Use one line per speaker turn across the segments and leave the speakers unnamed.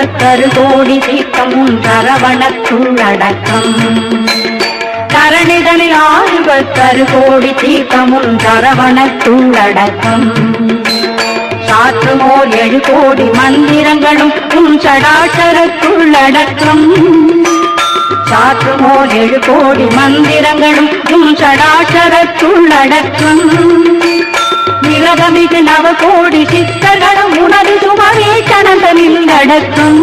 கருதோடி கோடி தீர்த்தமும் சரவணத்துள்ளடக்கம் தரணிதனில் ஆறுபத்தரு தீக்கமும் தீர்த்தமும் சாற்றுமோர் ஏழு கோடி மந்திரங்களும் உன் சடாச்சரத்துள்ளடக்கம் சாற்றுமோர் ஏழு கோடி மந்திரங்களும் உன் சடாச்சரத்துள்ளடக்கம் நிலகமிகு நவ கோடி சித்தர்களும் கணந்தனில் அடக்கம்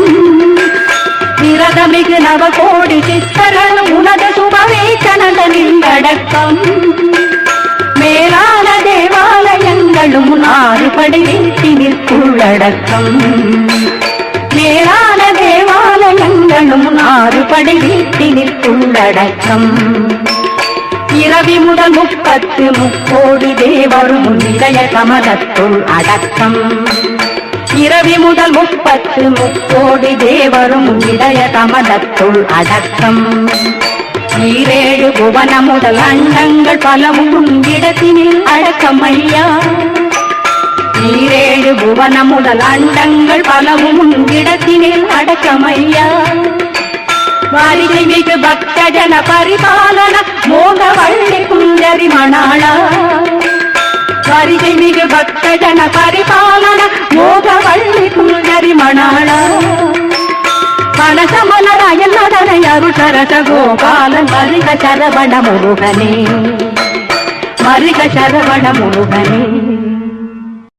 நிரகமிகு நவ கோடி சித்தர்களும் உனது சுபவே கனதனில் அடக்கம். மேலான தேவாலயங்களும் ஆறுபடை வீட்டினிற்குள்ளடக்கம் மேலான தேவாலயங்களும் ஆறுபடை வீட்டினிற்குள்ளடக்கம் இரவி முதல் முப்பத்து முக்கோடி தேவரும் இதய கமலத்துள் அடக்கம். இரவி முதல் முப்பத்து முக்கோடி தேவரும் இடைய கமலத்துள் அடக்கம். ஈரேழு புவன முதல் அண்டங்கள் பலவும் இடத்தினில் அடக்கம் ஐயா. ஈரேழு புவன முதல் அண்டங்கள் பலவும் இடத்தினில் அடக்கம் ஐயா. வாரிகை மிகு பக்தஜன பரிபாலன மோக வள்ளி குஞ்சரி மணாளா. பாரிகை மிகு பக்த ஜன பரிபாலன மோக வள்ளி குஞ்சரி மணாளா. மனசமலராயல் நடனை அருசரச கோபாலன் மருக சரவண முருகனே. மருக சரவண முருகனே.